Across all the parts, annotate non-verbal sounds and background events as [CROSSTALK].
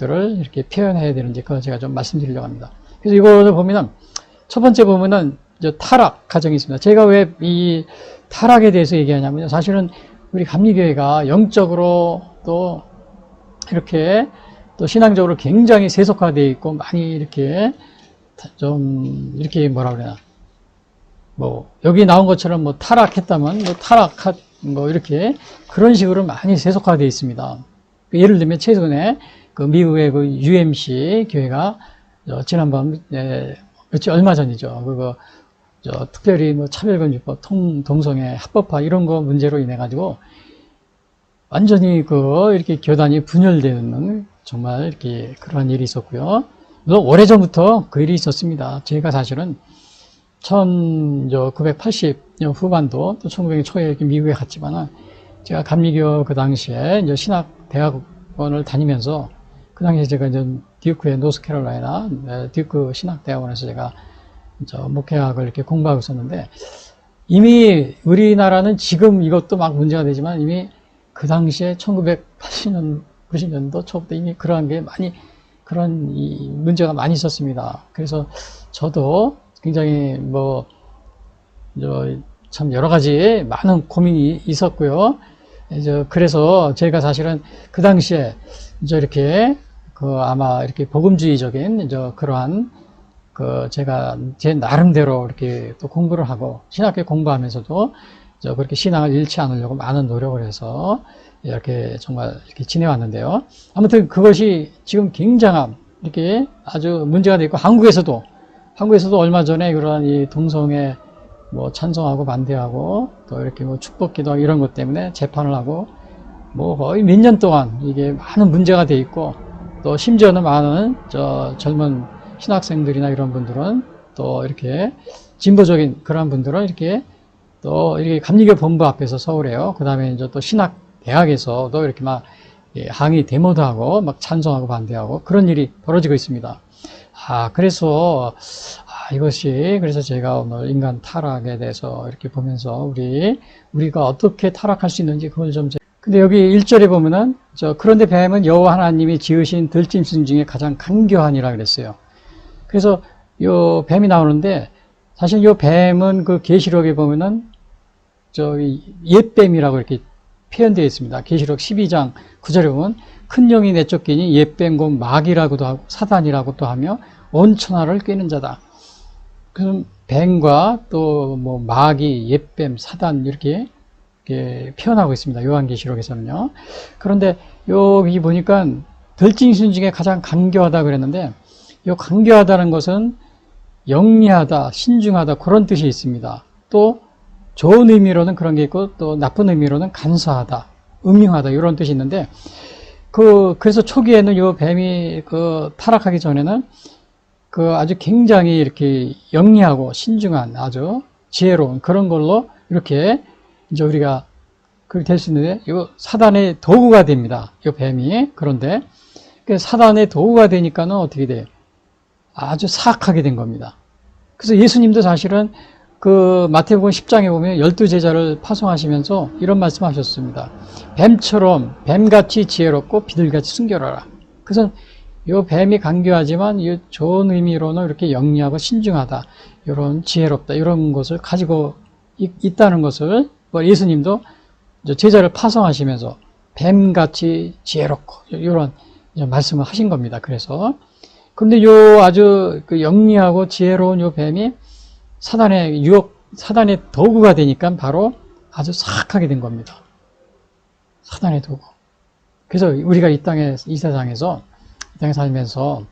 것들을 이렇게 표현해야 되는지 그걸 제가 좀 말씀드리려고 합니다. 그래서 이거를 보면은 첫 번째 보면은 저 타락 가정이 있습니다. 제가 왜 이 타락에 대해서 얘기하냐면요. 사실은 우리 감리교회가 영적으로 또 이렇게 또 신앙적으로 굉장히 세속화되어 있고 많이 이렇게 좀 이렇게 뭐라 그래나 뭐 여기 나온 것처럼 뭐 타락했다면 뭐 타락한 뭐 이렇게 그런 식으로 많이 세속화되어 있습니다. 예를 들면 최근에 그 미국의 그 UMC 교회가 저 지난번 예, 며칠 얼마 전이죠. 그거 저 특별히 뭐 차별금지법, 통, 동성애 합법화 이런 거 문제로 인해 가지고 완전히 그 이렇게 교단이 분열되는 정말 이렇게 그러한 일이 있었고요. 물론 오래 전부터 그 일이 있었습니다. 제가 사실은 1980년 후반도 또 1900년 초에 이렇게 미국에 갔지만은 제가 감리교 그 당시에 이제 신학 대학원을 다니면서 그 당시에 제가 이제 듀크의 노스캐롤라이나 네, 듀크 신학 대학원에서 제가 저 목회학을 이렇게 공부하고 있었는데 이미 우리나라는 지금 이것도 막 문제가 되지만 이미 그 당시에 1980년 90년도 초부터 이미 그러한 게 많이 그런 이 문제가 많이 있었습니다. 그래서 저도 굉장히 뭐, 저, 참 여러 가지 많은 고민이 있었고요. 그래서 제가 사실은 그 당시에 이제 이렇게 그 아마 이렇게 복음주의적인 이제 그러한 그 제가 제 나름대로 이렇게 또 공부를 하고 신학교 공부하면서도 저 그렇게 신앙을 잃지 않으려고 많은 노력을 해서 이렇게 정말 이렇게 지내왔는데요. 아무튼 그것이 지금 굉장한 이렇게 아주 문제가 되고 한국에서도 한국에서도 얼마 전에 그러한 이 동성애 뭐 찬성하고 반대하고 또 이렇게 뭐 축복기도 이런 것 때문에 재판을 하고 뭐 거의 몇 년 동안 이게 많은 문제가 돼 있고 또 심지어는 많은 저 젊은 신학생들이나 이런 분들은 또 이렇게 진보적인 그런 분들은 이렇게 또 이렇게 감리교 본부 앞에서 서울에요. 그 다음에 이제 또 신학 대학에서도 이렇게 막 예, 항의 데모도 하고 막 찬성하고 반대하고 그런 일이 벌어지고 있습니다. 아, 그래서, 아, 이것이, 그래서 제가 오늘 인간 타락에 대해서 이렇게 보면서 우리, 우리가 어떻게 타락할 수 있는지 그걸 좀, 제- 근데 여기 1절에 보면은, 저, 그런데 뱀은 여호와 하나님이 지으신 들짐승 중에 가장 간교하니라 그랬어요. 그래서 요 뱀이 나오는데, 사실 요 뱀은 그 계시록에 보면은, 저, 옛뱀이라고 이렇게 표현되어 있습니다. 계시록 12장 9절에 보면, 큰 영이 내쫓기니 옛뱀 곧 마귀라고도 하고 사단이라고도 하며 온 천하를 꿰는 자다. 그럼 뱀과 또 뭐 마귀, 옛뱀, 사단 이렇게, 이렇게 표현하고 있습니다. 요한계시록에서는요. 그런데 여기 보니까 들짐승 중에 가장 간교하다 그랬는데 이 간교하다는 것은 영리하다, 신중하다 그런 뜻이 있습니다. 또 좋은 의미로는 그런 게 있고 또 나쁜 의미로는 간사하다, 음흉하다 이런 뜻이 있는데 그, 그래서 초기에는 요 뱀이 그 타락하기 전에는 그 아주 굉장히 이렇게 영리하고 신중한 아주 지혜로운 그런 걸로 이렇게 이제 우리가 그렇게 될 수 있는데 이거 사단의 도구가 됩니다. 요 뱀이. 그런데 그 사단의 도구가 되니까는 어떻게 돼요? 아주 사악하게 된 겁니다. 그래서 예수님도 사실은 그 마태복음 10장에 보면 열두 제자를 파송하시면서 이런 말씀하셨습니다. 뱀처럼 뱀같이 지혜롭고 비둘같이 순결하라. 그래서 이 뱀이 간교하지만 이 좋은 의미로는 이렇게 영리하고 신중하다, 이런 지혜롭다 이런 것을 가지고 있, 다는 것을 뭐 예수님도 제자를 파송하시면서 뱀같이 지혜롭고 이런 말씀을 하신 겁니다. 그래서 근데 요 아주 그 영리하고 지혜로운 요 뱀이 사단의 유혹, 사단의 도구가 되니까 바로 아주 사악하게 된 겁니다. 사단의 도구. 그래서 우리가 이 땅에, 이 세상에서, 이 땅에 살면서,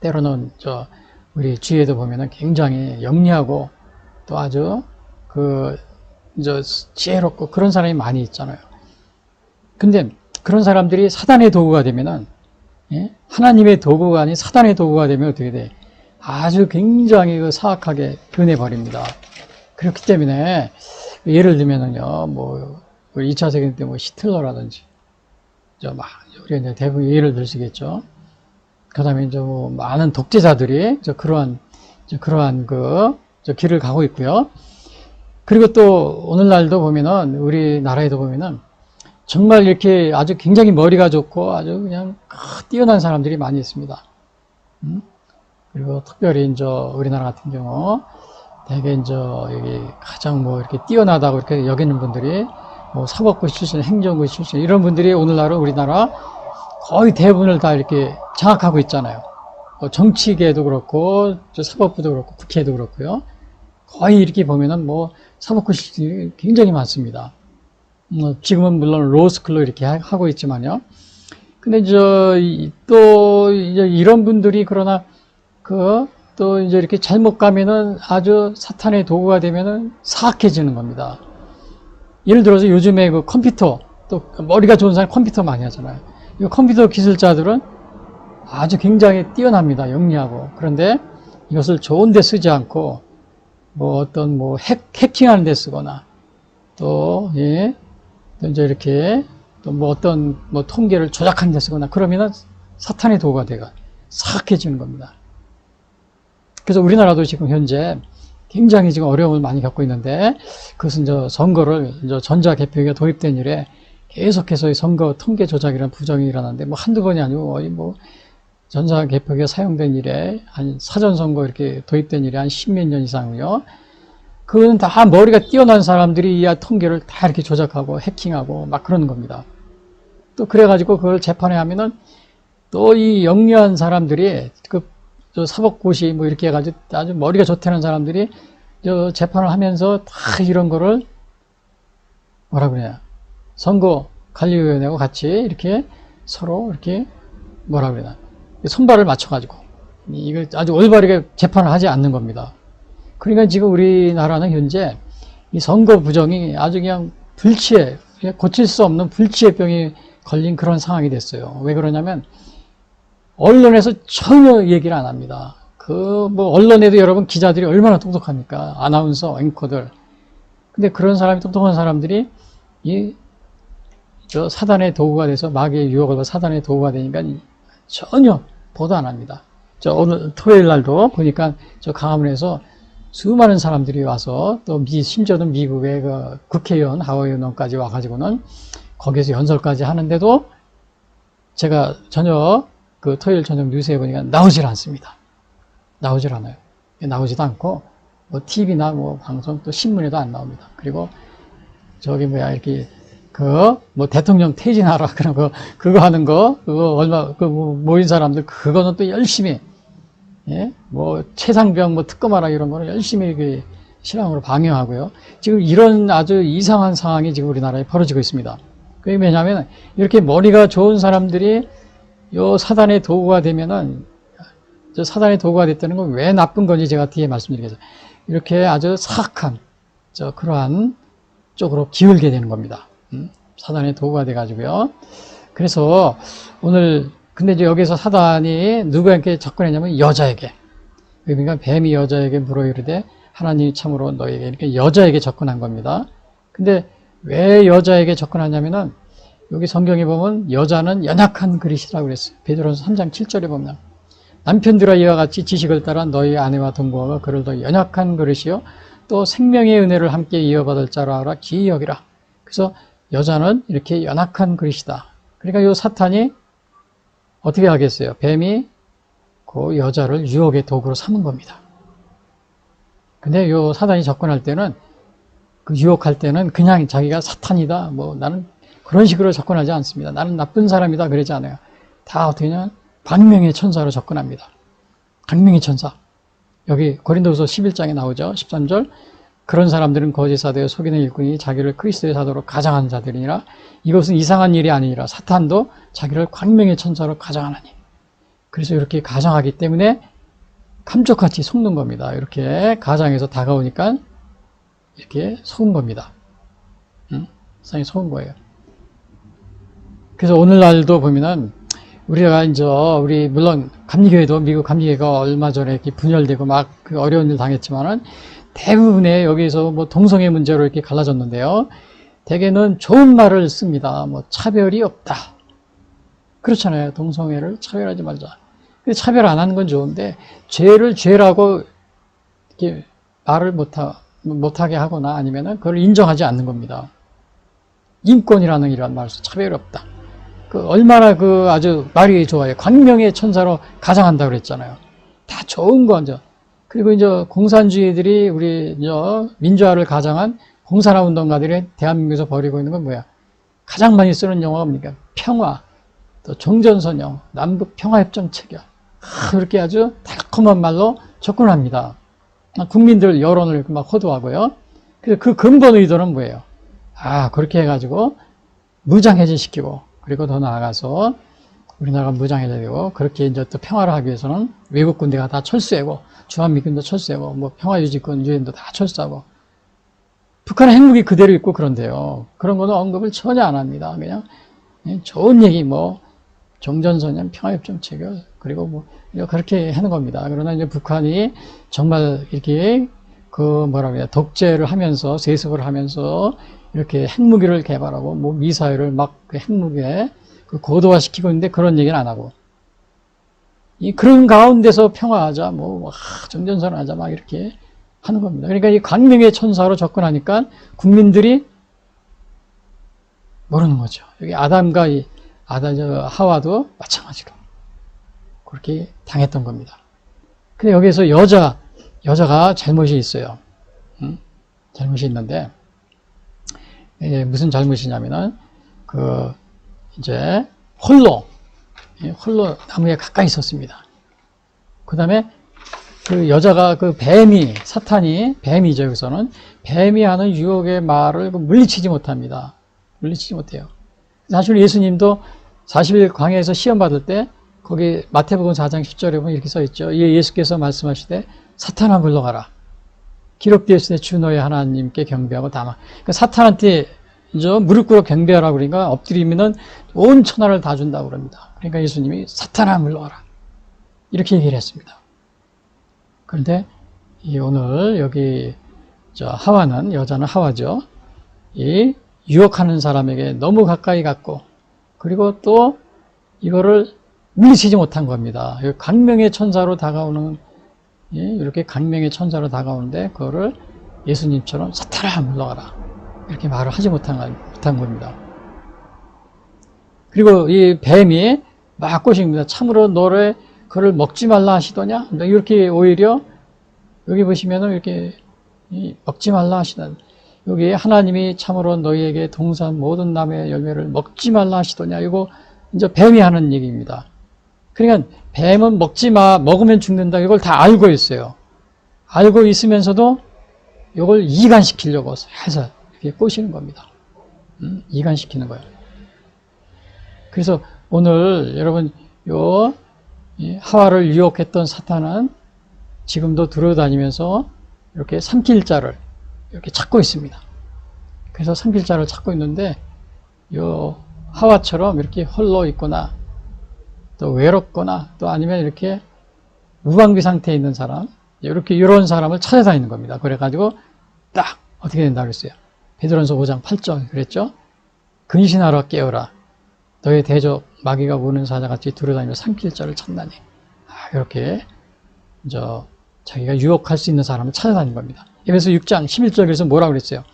때로는 저, 우리 주위에도 보면은 굉장히 영리하고 또 아주 그, 저, 지혜롭고 그런 사람이 많이 있잖아요. 근데 그런 사람들이 사단의 도구가 되면은, 예? 하나님의 도구가 아닌 사단의 도구가 되면 어떻게 돼? 아주 굉장히 그 사악하게 변해버립니다. 그렇기 때문에, 예를 들면은요, 뭐, 2차 세계 때 뭐 히틀러라든지, 저 막, 우리가 이제 대부분 예를 들수겠죠. 그 다음에 이제 뭐 많은 독재자들이 저 그러한, 저 그러한 그, 저 길을 가고 있고요. 그리고 또 오늘날도 보면은, 우리나라에도 보면은, 정말 이렇게 아주 굉장히 머리가 좋고 아주 그냥 크, 뛰어난 사람들이 많이 있습니다. 음? 그리고 특별히 이제 우리나라 같은 경우 대개 이제 여기 가장 뭐 이렇게 뛰어나다고 이렇게 여기는 분들이 뭐 사법부 출신, 행정부 출신 이런 분들이 오늘날은 우리나라 거의 대부분을 다 이렇게 장악하고 있잖아요. 뭐 정치계도 그렇고 저 사법부도 그렇고 국회도 그렇고요. 거의 이렇게 보면은 뭐 사법부 출신이 굉장히 많습니다. 뭐 지금은 물론 로스쿨로 이렇게 하- 하고 있지만요. 근데 이제 이런 분들이 그러나 그 또 이제 이렇게 잘못 가면은 아주 사탄의 도구가 되면은 사악해지는 겁니다. 예를 들어서 요즘에 그 컴퓨터 또 머리가 좋은 사람 컴퓨터 많이 하잖아요. 이 컴퓨터 기술자들은 아주 굉장히 뛰어납니다. 영리하고 그런데 이것을 좋은 데 쓰지 않고 뭐 어떤 뭐 핵, 해킹하는 데 쓰거나 또, 예, 또 이제 이렇게 또 뭐 어떤 뭐 통계를 조작하는 데 쓰거나 그러면은 사탄의 도구가 돼가 사악해지는 겁니다. 그래서 우리나라도 지금 현재 굉장히 지금 어려움을 많이 겪고 있는데 그것은 저 선거를 이제 전자 개표기가 도입된 이래 계속해서 이 선거 통계 조작이라는 부정이 일어났는데 뭐 한두 번이 아니고 뭐 전자 개표기가 사용된 이래 한 사전선거 이렇게 도입된 이래 한 십몇 년 이상이요. 그건 다 머리가 뛰어난 사람들이 이 통계를 다 이렇게 조작하고 해킹하고 막 그러는 겁니다. 또 그래가지고 그걸 재판에 하면은 또 이 영리한 사람들이 그저 사법고시 뭐 이렇게 해가지고 아주 머리가 좋다는 사람들이 저 재판을 하면서 다 이런 거를 뭐라 그래야 선거 관리위원회하고 같이 이렇게 서로 이렇게 뭐라 그래야 손발을 맞춰가지고 이걸 아주 올바르게 재판을 하지 않는 겁니다. 그러니까 지금 우리나라는 현재 이 선거 부정이 아주 그냥 불치에 그냥 고칠 수 없는 불치의 병이 걸린 그런 상황이 됐어요. 왜 그러냐면 언론에서 전혀 얘기를 안 합니다. 그 뭐 언론에도 여러분 기자들이 얼마나 똑똑합니까? 아나운서, 앵커들. 근데 그런 사람이 똑똑한 사람들이 이 저 사단의 도구가 돼서 마귀의 유혹을 사단의 도구가 되니까 전혀 보도 안 합니다. 저 오늘 토요일 날도 보니까 저 강화문에서 수많은 사람들이 와서 또 미, 심지어는 미국의 그 국회의원, 하원의원까지 와가지고는 거기에서 연설까지 하는데도 제가 전혀 그 토요일 저녁 뉴스에 보니까 나오질 않습니다. 나오질 않아요. 나오지도 않고 뭐 TV나 뭐 방송 또 신문에도 안 나옵니다. 그리고 저기 뭐야 이렇게 그 뭐 대통령 퇴진하라 [LAUGHS] 그런 거 그거 하는 거 그거 얼마 그뭐 모인 사람들 그거는 또 열심히 예? 뭐 최상병 뭐 특검하라 이런 거는 열심히 그 실황으로 방영하고요. 지금 이런 아주 이상한 상황이 지금 우리나라에 벌어지고 있습니다. 그게 왜냐하면 이렇게 머리가 좋은 사람들이 요 사단의 도구가 되면은 저 사단의 도구가 됐다는 건 왜 나쁜 건지 제가 뒤에 말씀드리겠습니다. 이렇게 아주 사악한 저 그러한 쪽으로 기울게 되는 겁니다. 음? 사단의 도구가 돼가지고요. 그래서 오늘 근데 이제 여기서 사단이 누구에게 접근했냐면 여자에게 그러니까 뱀이 여자에게 물어 이르되 하나님이 참으로 너에게 이렇게 여자에게 접근한 겁니다. 근데 왜 여자에게 접근하냐면은 여기 성경에 보면 여자는 연약한 그릇이라고 그랬어요. 베드로서 3장 7절에 보면 남편들아 이와 같이 지식을 따라 너희 아내와 동거하고 그를 더 연약한 그릇이요 또 생명의 은혜를 함께 이어받을 자라 기이 여기라. 그래서 여자는 이렇게 연약한 그릇이다. 그러니까 이 사탄이 어떻게 하겠어요? 뱀이 그 여자를 유혹의 도구로 삼은 겁니다. 근데 이 사단이 접근할 때는 그 유혹할 때는 그냥 자기가 사탄이다. 뭐 나는 그런 식으로 접근하지 않습니다. 나는 나쁜 사람이다. 그러지 않아요. 다 어떻게 냐 광명의 천사로 접근합니다. 광명의 천사. 여기 고린도서 11장에 나오죠. 13절. 그런 사람들은 거짓 사도에 속이는 일꾼이 자기를 그리스도의 사도로 가장한 자들이니라. 이것은 이상한 일이 아니라 사탄도 자기를 광명의 천사로 가장하나니. 그래서 이렇게 가장하기 때문에 감쪽같이 속는 겁니다. 이렇게 가장해서 다가오니까 이렇게 속은 겁니다. 응? 세상에 속은 거예요. 그래서 오늘날도 보면은 우리가 이제 우리 물론 감리교회도 미국 감리교회가 얼마 전에 이렇게 분열되고 막 그 어려운 일 당했지만은 대부분의 여기서 뭐 동성애 문제로 이렇게 갈라졌는데요. 대개는 좋은 말을 씁니다. 뭐 차별이 없다. 그렇잖아요. 동성애를 차별하지 말자. 차별 안 하는 건 좋은데 죄를 죄라고 이렇게 말을 못하, 못하게 하거나 아니면은 그걸 인정하지 않는 겁니다. 인권이라는 이런 말에서 차별이 없다. 그 얼마나 그 아주 말이 좋아요. 광명의 천사로 가장한다 그랬잖아요. 다 좋은 거 이제 그리고 이제 공산주의들이 우리 이제 민주화를 가장한 공산화 운동가들이 대한민국에서 벌이고 있는 건 뭐야? 가장 많이 쓰는 용어가 뭡니까? 평화, 또 종전선언, 남북 평화협정 체결. 아, 그렇게 아주 달콤한 말로 접근합니다. 국민들 여론을 막 호도하고요. 그 근본 의도는 뭐예요? 아, 그렇게 해가지고 무장해제 시키고, 그리고 더 나아가서 우리나라가 무장해제되고, 그렇게 이제 또 평화를 하기 위해서는 외국 군대가 다 철수하고, 주한미군도 철수하고, 뭐 평화유지군 유엔도 다 철수하고, 북한은 핵무기 그대로 있고 그런데요. 그런 거는 언급을 전혀 안 합니다. 그냥 좋은 얘기, 뭐, 종전선언, 평화협정 체결, 그리고 뭐, 그렇게 하는 겁니다. 그러나 이제 북한이 정말 이렇게 그 뭐라 그래야 독재를 하면서 세습을 하면서 이렇게 핵무기를 개발하고 뭐 미사일을 막 그 핵무기에 그 고도화시키고 있는데 그런 얘기는 안 하고 이 그런 가운데서 평화하자 뭐 아, 정전선언하자 막 이렇게 하는 겁니다. 그러니까 이 광명의 천사로 접근하니까 국민들이 모르는 거죠. 여기 아담과 이 아담 저 하와도 마찬가지로 그렇게 당했던 겁니다. 근데 여기서 여자 여자가 잘못이 있어요. 응? 잘못이 있는데 이게 무슨 잘못이냐면은 그 이제 홀로 홀로 나무에 가까이 있었습니다. 그 다음에 그 여자가 그 뱀이 사탄이 뱀이죠 여기서는 뱀이 하는 유혹의 말을 그 물리치지 못합니다. 물리치지 못해요. 사실 예수님도 40일 광야에서 시험 받을 때 거기 마태복음 4장 10절에 보면 이렇게 써 있죠. 예수께서 말씀하시되 사탄아 물러가라. 기록되었으니 주 너의 하나님께 경배하고 담아. 그러니까 사탄한테 저 무릎 꿇어 경배하라 그러니까 엎드리면은 온 천하를 다 준다고 그럽니다. 그러니까 예수님이 사탄아 물러가라. 이렇게 얘기를 했습니다. 그런데 이 오늘 여기 저 하와는 여자는 하와죠. 이 유혹하는 사람에게 너무 가까이 갔고 그리고 또 이거를 물리치지 못한 겁니다. 강명의 천사로 다가오는 이렇게 강명의 천사로 다가오는데 그거를 예수님처럼 사탄아 물러가라 이렇게 말을 하지 못한, 못한 겁니다. 그리고 이 뱀이 막 꼬십니다. 참으로 너를 그를 먹지 말라 하시더냐? 이렇게 오히려 여기 보시면은 이렇게 먹지 말라 하시던 여기 하나님이 참으로 너희에게 동산 모든 남의 열매를 먹지 말라 하시더냐? 이거 이제 뱀이 하는 얘기입니다. 그러니까 뱀은 먹지 마, 먹으면 죽는다. 이걸 다 알고 있어요. 알고 있으면서도 이걸 이간시키려고 해서 이렇게 꼬시는 겁니다. 음? 이간시키는 거예요. 그래서 오늘 여러분 요 하와를 유혹했던 사탄은 지금도 들어다니면서 이렇게 삼킬자를 이렇게 찾고 있습니다. 그래서 삼킬자를 찾고 있는데 요 하와처럼 이렇게 홀로 있거나 또 외롭거나 또 아니면 이렇게 무방비 상태에 있는 사람 이렇게 이런 사람을 찾아다니는 겁니다. 그래가지고 딱 어떻게 된다 그랬어요. 베드로전서 5장 8절 그랬죠. 근신하러 깨어라. 너의 대적 마귀가 우는 사자같이 두려다니며 삼킬 자를 찾나니. 아, 이렇게 저 자기가 유혹할 수 있는 사람을 찾아다닌 겁니다. 에베소 6장 11절에서 뭐라 그랬어요?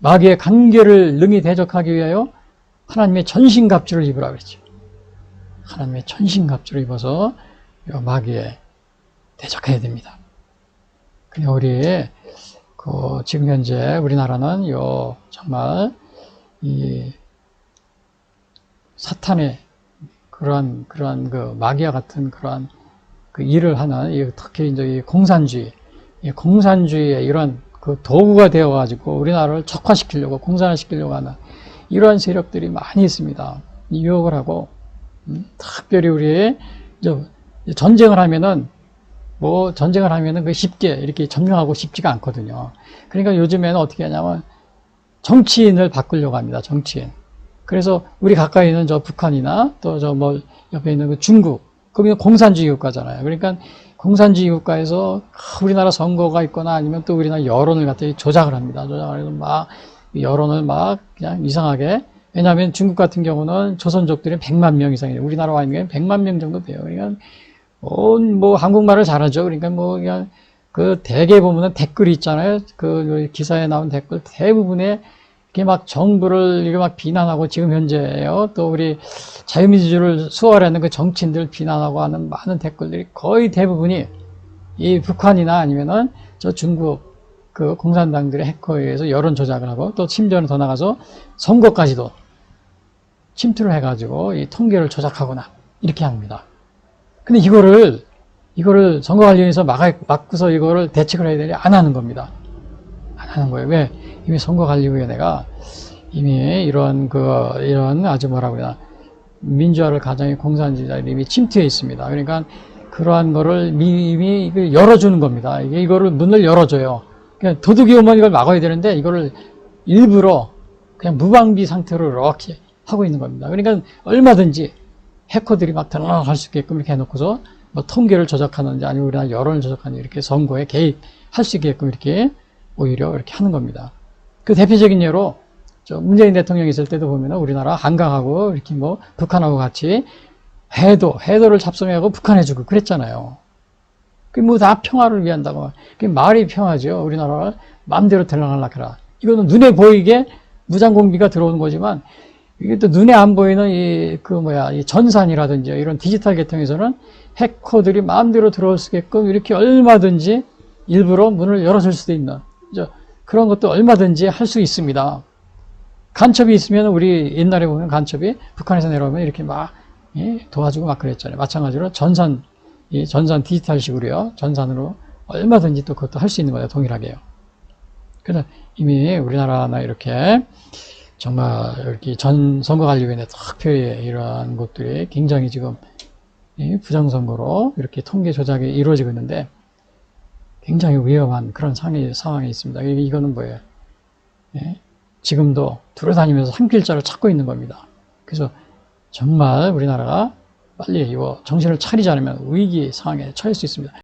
마귀의 관계를 능히 대적하기 위하여 하나님의 전신갑주를 입으라 그랬죠. 하나님의 천신갑주를 입어서 마귀에 대적해야 됩니다. 근데 우리 그 지금 현재 우리나라는 요 정말 이 사탄의 그러한 그러한 그 마귀와 같은 그러한 그 일을 하는 특히 이제 이 공산주의, 이 공산주의의 이런 그 도구가 되어 가지고 우리나라를 적화시키려고 공산화시키려고 하는 이러한 세력들이 많이 있습니다. 유혹을 하고 음, 특별히 우리 전쟁을 하면은 뭐 전쟁을 하면은 그 쉽게 이렇게 점령하고 싶지가 않거든요. 그러니까 요즘에는 어떻게 하냐면 정치인을 바꾸려고 합니다. 정치인. 그래서 우리 가까이 있는 저 북한이나 또 저 뭐 옆에 있는 그 중국 거기는 공산주의 국가잖아요. 그러니까 공산주의 국가에서 우리나라 선거가 있거나 아니면 또 우리나라 여론을 갖다 조작을 합니다. 조작을 해서 막 여론을 막 그냥 이상하게 왜냐하면 중국 같은 경우는 조선족들이 100만 명 이상이에요. 우리나라 와 있는 게 100만 명 정도 돼요. 그러니까 온 뭐 한국말을 잘하죠. 그러니까 뭐 그냥 그 대개 보면은 댓글이 있잖아요. 그 기사에 나온 댓글 대부분의 이게 막 정부를 이게 막 비난하고 지금 현재요 또 우리 자유민주주의를 수호하려는 그 정치인들 비난하고 하는 많은 댓글들이 거의 대부분이 이 북한이나 아니면은 저 중국 그 공산당들의 해커에 의해서 여론 조작을 하고 또 심지어는 더 나가서 선거까지도 침투를 해가지고 이 통계를 조작하거나 이렇게 합니다. 근데 이거를 이거를 선거 관련해서 막 막고서 이거를 대책을 해야 되니 안 하는 겁니다. 안 하는 거예요. 왜? 이미 선거관리위원회가 이미 이런 그 이런 아주 뭐라고 해야 민주화를 가장히 공산주의자들이 이미 침투해 있습니다. 그러니까 그러한 거를 이미 열어주는 겁니다. 이게 이거를 문을 열어줘요. 도둑이 오면 이걸 막아야 되는데 이거를 일부러 그냥 무방비 상태로 이렇게 하고 있는 겁니다. 그러니까 얼마든지 해커들이 막 들어갈 수 있게끔 이렇게 해놓고서 뭐 통계를 조작하는지 아니면 우리나라 여론을 조작하는지 이렇게 선거에 개입할 수 있게끔 이렇게 오히려 이렇게 하는 겁니다. 그 대표적인 예로 저 문재인 대통령이 있을 때도 보면 우리나라 한강하고 이렇게 뭐 북한하고 같이 해도 해도를 잡성하고 북한해주고 그랬잖아요. 그뭐다 평화를 위한다고 그 말이 평화죠. 우리나라를 마음대로 들어가려고 해라. 이거는 눈에 보이게 무장공비가 들어오는 거지만 이게 또 눈에 안 보이는 이 그 뭐야 이 전산이라든지 이런 디지털 계통에서는 해커들이 마음대로 들어올 수 있게끔 이렇게 얼마든지 일부러 문을 열어줄 수도 있는? 그런 것도 얼마든지 할 수 있습니다. 간첩이 있으면 우리 옛날에 보면 간첩이 북한에서 내려오면 이렇게 막 예, 도와주고 막 그랬잖아요. 마찬가지로 전산 이 전산 디지털식으로요. 전산으로 얼마든지 또 그것도 할 수 있는 거예요. 동일하게요. 그래서 이미 우리나라나 이렇게 정말 이렇게 전 선거관리위원회 특별히 이러한 것들이 굉장히 지금 부정선거로 이렇게 통계 조작이 이루어지고 있는데 굉장히 위험한 그런 상황이, 있습니다. 이거는 뭐예요? 예? 지금도 돌아다니면서 삼길자를 찾고 있는 겁니다. 그래서 정말 우리나라가 빨리 이거 정신을 차리지 않으면 위기 상황에 처할 수 있습니다.